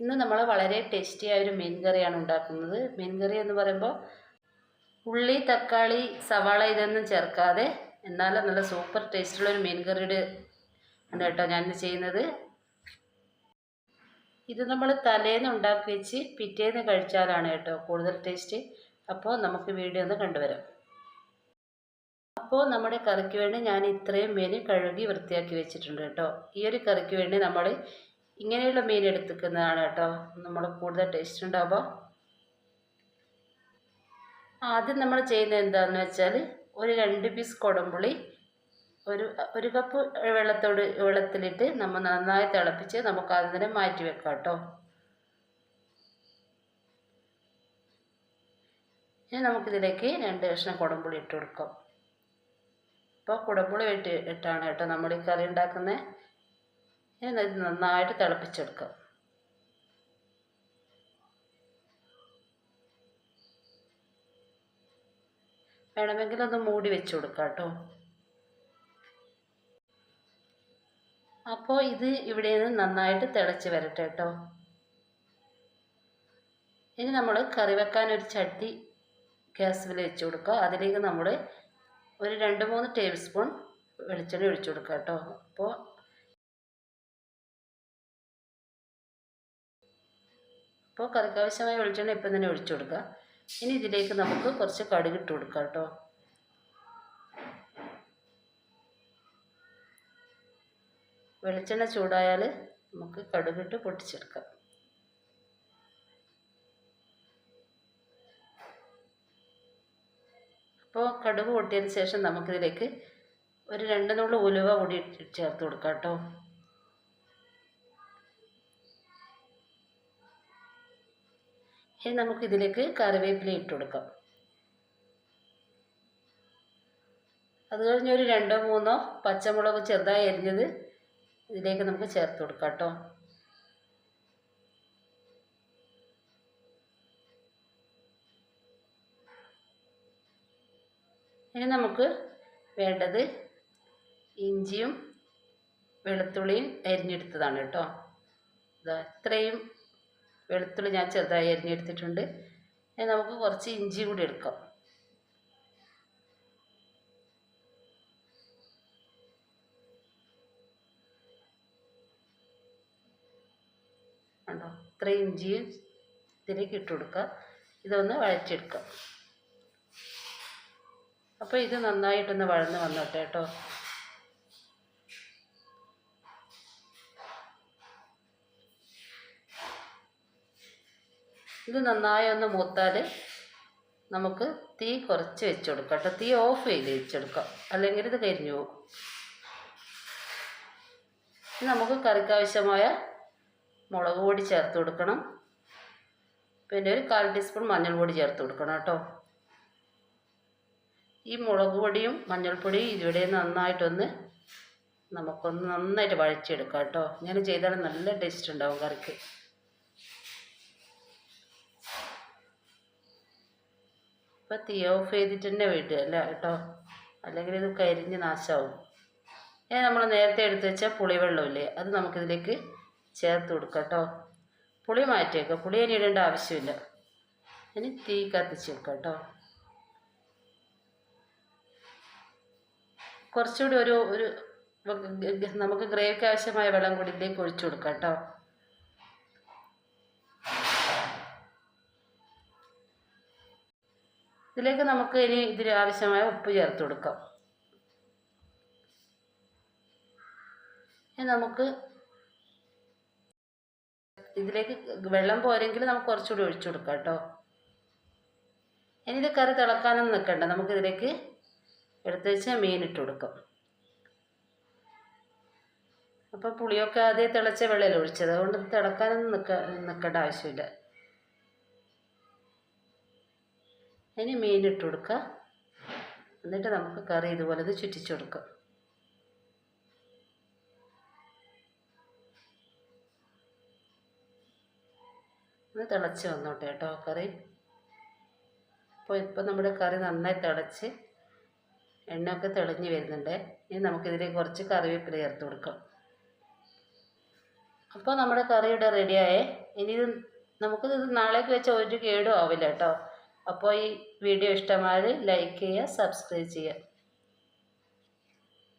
ഇന്ന് നമ്മൾ വളരെ ടേസ്റ്റിയായ ഒരു മീൻ കറിയാണ് ഉണ്ടാക്കുന്നത്. മീൻ കറി എന്ന് പറയുമ്പോൾ ഉള്ളി തക്കാളി സവാള ഇതൊന്നും ചേർക്കാതെ എന്നാലും നല്ല സൂപ്പർ ടേസ്റ്റുള്ള ഒരു മീൻ കറിയുടെ ആണ് കേട്ടോ ഞാൻ ചെയ്യുന്നത്. ഇത് നമ്മൾ തലേന്ന് ഉണ്ടാക്കി വെച്ച് പിറ്റേന്ന് കഴിച്ചാലാണ് കേട്ടോ കൂടുതൽ ടേസ്റ്റ് അപ്പോൾ നമുക്ക് വീഡിയോ ഒന്ന് കണ്ടുവരാം. അപ്പോൾ നമ്മുടെ കറിക്ക് വേണ്ടി ഞാൻ ഇത്രയും മീൻ കഴുകി വൃത്തിയാക്കി വെച്ചിട്ടുണ്ട് കേട്ടോ. ഈ ഒരു കറിക്ക് വേണ്ടി നമ്മൾ ഇങ്ങനെയുള്ള മീൻ എടുത്തിക്കുന്നതാണ് കേട്ടോ. നമ്മൾ കൂടുതൽ ടേസ്റ്റ് ഉണ്ടാവുമ്പോൾ ആദ്യം നമ്മൾ ചെയ്യുന്നത് എന്താണെന്ന് വെച്ചാൽ ഒരു രണ്ട് പീസ് കുടംപുളി ഒരു ഒരു കപ്പ് വെള്ളത്തോട് വെള്ളത്തിലിട്ട് നമ്മൾ നന്നായി തിളപ്പിച്ച് നമുക്ക് അതിനെ മാറ്റി വെക്കാം കേട്ടോ. ഇനി നമുക്കിതിലേക്ക് രണ്ട് കഷ്ണം കുടംപുളി ഇട്ട് കൊടുക്കാം. അപ്പോൾ കുടംപുളി ഇട്ട് ഇട്ടാണ് കേട്ടോ നമ്മൾ ഈ കറി ഉണ്ടാക്കുന്നത്. ഇനി ഇത് നന്നായിട്ട് തിളപ്പിച്ചെടുക്കാം. വേണമെങ്കിൽ ഒന്ന് മൂടി വെച്ച് കൊടുക്കാം കേട്ടോ. അപ്പോൾ ഇത് ഇവിടെ നിന്ന് നന്നായിട്ട് തിളച്ച് വരട്ടെ കേട്ടോ. ഇനി നമ്മൾ കറി വെക്കാൻ ഒരു ചട്ടി ഗ്യാസിൽ വെച്ച് കൊടുക്കുക. അതിലേക്ക് നമ്മൾ ഒരു രണ്ട് മൂന്ന് ടേബിൾ സ്പൂൺ വെളിച്ചെണ്ണ ഒഴിച്ചു കൊടുക്കുക കേട്ടോ. അപ്പോൾ അപ്പോൾ കറിക്ക് ആവശ്യമായ വെളിച്ചെണ്ണ ഇപ്പം തന്നെ ഒഴിച്ചു കൊടുക്കുക. ഇനി ഇതിലേക്ക് നമുക്ക് കുറച്ച് കടുക് ഇട്ട് കൊടുക്കാം കേട്ടോ. വെളിച്ചെണ്ണ ചൂടായാൽ നമുക്ക് കടുകിട്ട് പൊട്ടിച്ചെടുക്കാം. അപ്പോൾ കടുക് പൊട്ടിയതിന് ശേഷം നമുക്കിതിലേക്ക് ഒരു രണ്ട് നുള്ളു ഉലുവ കൂടി ചേർത്ത് കൊടുക്കാം കേട്ടോ. ഇനി നമുക്ക് ഇതിലേക്ക് കറിവേപ്പില ഇട്ട് കൊടുക്കാം. അത് കഴിഞ്ഞ് ഒരു രണ്ടോ മൂന്നോ പച്ചമുളക് ചെറുതായി അരിഞ്ഞത് ഇതിലേക്ക് നമുക്ക് ചേർത്ത് കൊടുക്കാം കേട്ടോ. ഇനി നമുക്ക് വേണ്ടത് ഇഞ്ചിയും വെളുത്തുള്ളിയും അരിഞ്ഞെടുത്തതാണ് കേട്ടോ. ഇതാ ഇത്രയും വെളുത്തുള്ളി ഞാൻ ചെറുതായി അരിഞ്ഞെടുത്തിട്ടുണ്ട്. ഇനി നമുക്ക് കുറച്ച് ഇഞ്ചി കൂടി എടുക്കാം. കണ്ടോ? ഇത്രയും ഇഞ്ചിയും ഇതിലേക്ക് ഇട്ട് കൊടുക്കുക. ഇതൊന്ന് വഴച്ചെടുക്കാം അപ്പോൾ ഇത് നന്നായിട്ടൊന്ന് വഴന്ന് വന്നോട്ടെ കേട്ടോ. ഇത് നന്നായി ഒന്ന് മൂത്താൽ നമുക്ക് തീ കുറച്ച് വെച്ച് കൊടുക്കാം കേട്ടോ. തീ ഓഫ് ചെയ്ത് വെച്ചെടുക്കാം. അല്ലെങ്കിൽ ഇത് കരിഞ്ഞു പോകും. നമുക്ക് കറിക്ക് ആവശ്യമായ മുളക് പൊടി ചേർത്ത് കൊടുക്കണം. പിന്നെ ഒരു കാൽ ടീസ്പൂൺ മഞ്ഞൾപ്പൊടി ചേർത്ത് കൊടുക്കണം കേട്ടോ. ഈ മുളക് പൊടിയും മഞ്ഞൾപ്പൊടിയും ഇവിടെ നന്നായിട്ടൊന്ന് നമുക്കൊന്ന് നന്നായിട്ട് വഴച്ചെടുക്കാം കേട്ടോ. ഇങ്ങനെ ചെയ്താൽ നല്ല ടേസ്റ്റ് ഉണ്ടാവും കറിക്ക്. ഇപ്പം തീ ഓഫ് ചെയ്തിട്ട് തന്നെ വീട്ടുക അല്ല കേട്ടോ? അല്ലെങ്കിൽ ഇത് കരിഞ്ഞ് നാശമാവും ഇനി നമ്മൾ നേരത്തെ എടുത്ത് വെച്ച പുളിവെള്ളമില്ലേ അത് നമുക്കിതിലേക്ക് ചേർത്ത് കൊടുക്കാം കേട്ടോ. പുളി മാറ്റിയേക്കാം പുളി ഇനി ഇടേണ്ട ആവശ്യമില്ല. ഇനി തീ കത്തിച്ച് വെക്കാം കേട്ടോ. കുറച്ചുകൂടി ഒരു ഒരു നമുക്ക് ഗ്രേവിക്ക് ആവശ്യമായ വെള്ളം കൂടി ഇതിലേക്ക് ഒഴിച്ചു കൊടുക്കാം കേട്ടോ. ഇതിലേക്ക് നമുക്ക് ഇനി ഇതിന് ആവശ്യമായ ഉപ്പ് ചേർത്ത് കൊടുക്കാം. ഇനി നമുക്ക് ഇതിലേക്ക് വെള്ളം പോരെങ്കിൽ നമുക്ക് കുറച്ചുകൂടി ഒഴിച്ചു കൊടുക്കാം കേട്ടോ. ഇനി ഇത് കറി തിളക്കാനൊന്നും നിൽക്കണ്ട. നമുക്കിതിലേക്ക് എടുത്ത് വെച്ച് മീൻ ഇട്ട് കൊടുക്കാം. അപ്പോൾ പുളിയൊക്കെ ആദ്യം തിളച്ച വെള്ളമല്ലേ ഒഴിച്ചത്. അതുകൊണ്ട് തിളക്കാനൊന്നും നിൽക്ക നിൽക്കേണ്ട ആവശ്യമില്ല. ഇനി മീൻ ഇട്ട് കൊടുക്കുക എന്നിട്ട് നമുക്ക് കറി ഇതുപോലെ ഇത് ചുറ്റിച്ചു കൊടുക്കുക ഒന്ന് തിളച്ച് വന്നോട്ടെ കേട്ടോ കറി. അപ്പോൾ ഇപ്പോൾ നമ്മുടെ കറി നന്നായി തിളച്ച് എണ്ണയൊക്കെ തെളിഞ്ഞ് വരുന്നുണ്ട്. ഇനി നമുക്കിതിലേക്ക് കുറച്ച് കറിവേപ്പില ചേർത്ത് കൊടുക്കാം. അപ്പോൾ നമ്മുടെ കറി ഇവിടെ റെഡിയായേ. ഇനി ഇത് നമുക്കിത് നാളേക്ക് വെച്ച ഒരു കേടും ആവില്ല കേട്ടോ. അപ്പോൾ ഈ വീഡിയോ ഇഷ്ടമായാൽ ലൈക്ക് ചെയ്യുക സബ്സ്ക്രൈബ് ചെയ്യുക.